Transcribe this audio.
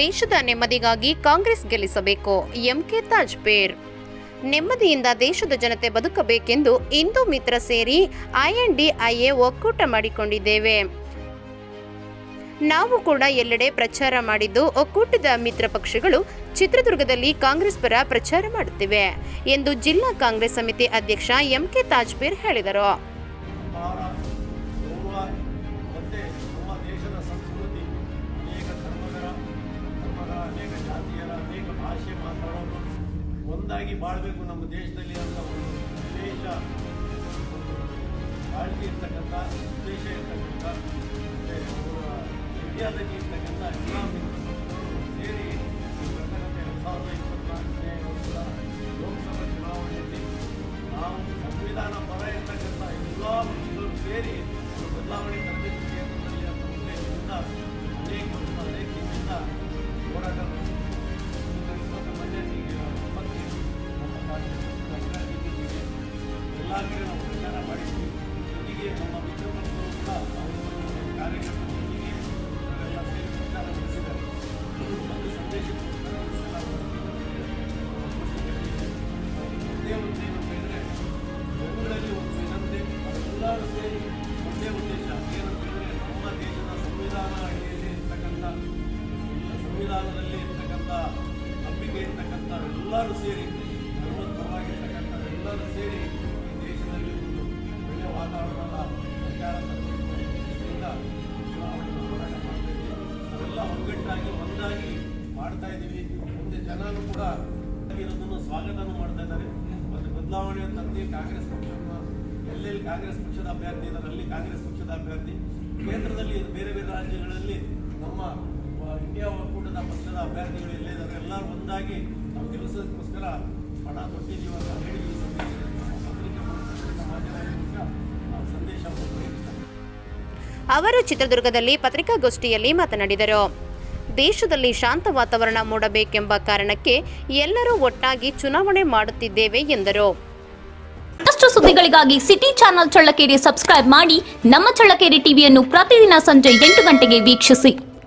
ದೇಶದ ನೆಮ್ಮದಿಗಾಗಿ ಕಾಂಗ್ರೆಸ್ ಗೆಲ್ಲಿಸಬೇಕು. ಎಂಕೆ ತಾಜ್ಪೇರ್. ನೆಮ್ಮದಿಯಿಂದ ದೇಶದ ಜನತೆ ಬದುಕಬೇಕೆಂದು ಹಿಂದೂ ಮಿತ್ರ ಸೇರಿ ಐಎನ್ಡಿಐಎ ಒಕ್ಕೂಟ ಮಾಡಿಕೊಂಡಿದ್ದೇವೆ. ನಾವು ಕೂಡ ಎಲ್ಲೆಡೆ ಪ್ರಚಾರ ಮಾಡಿದ್ದು ಒಕ್ಕೂಟದ ಮಿತ್ರ ಪಕ್ಷಗಳು ಚಿತ್ರದುರ್ಗದಲ್ಲಿ ಕಾಂಗ್ರೆಸ್ ಪರ ಪ್ರಚಾರ ಮಾಡುತ್ತಿವೆ ಎಂದು ಜಿಲ್ಲಾ ಕಾಂಗ್ರೆಸ್ ಸಮಿತಿ ಅಧ್ಯಕ್ಷ ಎಂಕೆ ತಾಜ್ಪೀರ್ ಹೇಳಿದರು. ಭಾಷೆ ಮಾತಾಡೋದು ಒಂದಾಗಿ ಬಾಳ್ಬೇಕು ನಮ್ಮ ದೇಶದಲ್ಲಿ ಅಂತ ಒಂದು ಒಂದು ಕಾಳಜಿ ಇರ್ತಕ್ಕಂಥ ಉದ್ದೇಶ ಇರ್ತಕ್ಕಂಥ ಇಂಡಿಯಾದಲ್ಲಿ ಇರ್ತಕ್ಕಂಥ ಎಲ್ಲ ಕಡೆ ನಾವು ಪ್ರಚಾರ ಮಾಡಿದ್ವಿ ಜೊತೆಗೆ ನಮ್ಮ ಮಿತ್ರ ಪಕ್ಷಗಳು ಕೂಡ ಕಾರ್ಯಕರ್ತರೊಂದಿಗೆ ಪ್ರಚಾರ ನಡೆಸಿದ್ದಾರೆ ಒಂದು ಸಂದೇಶಕ್ಕೋಸ್ಕರ ಒಂದೇ ಒಂದು ಏನು ಹೇಳಿದ್ರೆ ಜನಗಳಲ್ಲಿ ಒಂದು ವಿನಂತೆ ಎಲ್ಲರೂ ಸೇರಿ ಒಂದೇ ಉದ್ದೇಶ ಏನಂತ ಹೇಳಿದ್ರೆ ನಮ್ಮ ದೇಶದ ಸಂವಿಧಾನ ಅಡಿಯಲ್ಲಿ ಇರ್ತಕ್ಕಂಥ ಸಂವಿಧಾನದಲ್ಲಿ ಇರ್ತಕ್ಕಂಥ ನಂಬಿಕೆ ಇರ್ತಕ್ಕಂಥ ಎಲ್ಲರೂ ಸೇರಿ ಧರ್ಮೋತ್ತರವಾಗಿರ್ತಕ್ಕಂಥ ಎಲ್ಲರೂ ಸೇರಿ ಒಗ್ಗಟ್ಟಾಗಿ ಒಂದಾಗಿ ಮಾಡ್ತಾ ಇದ್ದೀವಿ. ಮುಂದೆ ಜನರು ಕೂಡ ಇರೋದನ್ನು ಸ್ವಾಗತನೂ ಮಾಡ್ತಾ ಇದ್ದಾರೆ. ಮತ್ತು ಬದಲಾವಣೆ ತಂದು ಕಾಂಗ್ರೆಸ್ ಪಕ್ಷ ಎಲ್ಲೆಲ್ಲಿ ಕಾಂಗ್ರೆಸ್ ಪಕ್ಷದ ಅಭ್ಯರ್ಥಿ ಇದ್ದಾರೆ, ಅಲ್ಲಿ ಕಾಂಗ್ರೆಸ್ ಪಕ್ಷದ ಅಭ್ಯರ್ಥಿ. ಕೇಂದ್ರದಲ್ಲಿ ಬೇರೆ ಬೇರೆ ರಾಜ್ಯಗಳಲ್ಲಿ ನಮ್ಮ ಇಂಡಿಯಾ ಒಕ್ಕೂಟದ ಪಕ್ಷದ ಅಭ್ಯರ್ಥಿಗಳು ಎಲ್ಲೇ ಇದ್ದಾರೆ. ಎಲ್ಲ ಒಂದಾಗಿ ನಾವು ಕೆಲಸಕ್ಕೋಸ್ಕರ ಪಣ ತೊಟ್ಟಿದ್ದೀವಿ ಅಂತ ಹೇಳಿ ಅವರು ಚಿತ್ರದುರ್ಗದಲ್ಲಿ ಪತ್ರಿಕಾಗೋಷ್ಠಿಯಲ್ಲಿ ಮಾತನಾಡಿದರು. ದೇಶದಲ್ಲಿ ಶಾಂತ ವಾತಾವರಣ ಮೂಡಬೇಕೆಂಬ ಕಾರಣಕ್ಕೆ ಎಲ್ಲರೂ ಒಟ್ಟಾಗಿ ಚುನಾವಣೆ ಮಾಡುತ್ತಿದ್ದೇವೆ ಎಂದರು. ಮತ್ತಷ್ಟು ಸುದ್ದಿಗಳಿಗಾಗಿ ಸಿಟಿ ಚಾನೆಲ್ ಚಳ್ಳಕೆರೆ ಸಬ್ಸ್ಕ್ರೈಬ್ ಮಾಡಿ ನಮ್ಮ ಚಳ್ಳಕೆರೆ ಟಿವಿಯನ್ನು ಪ್ರತಿದಿನ ಸಂಜೆ ಎಂಟು ಗಂಟೆಗೆ ವೀಕ್ಷಿಸಿ.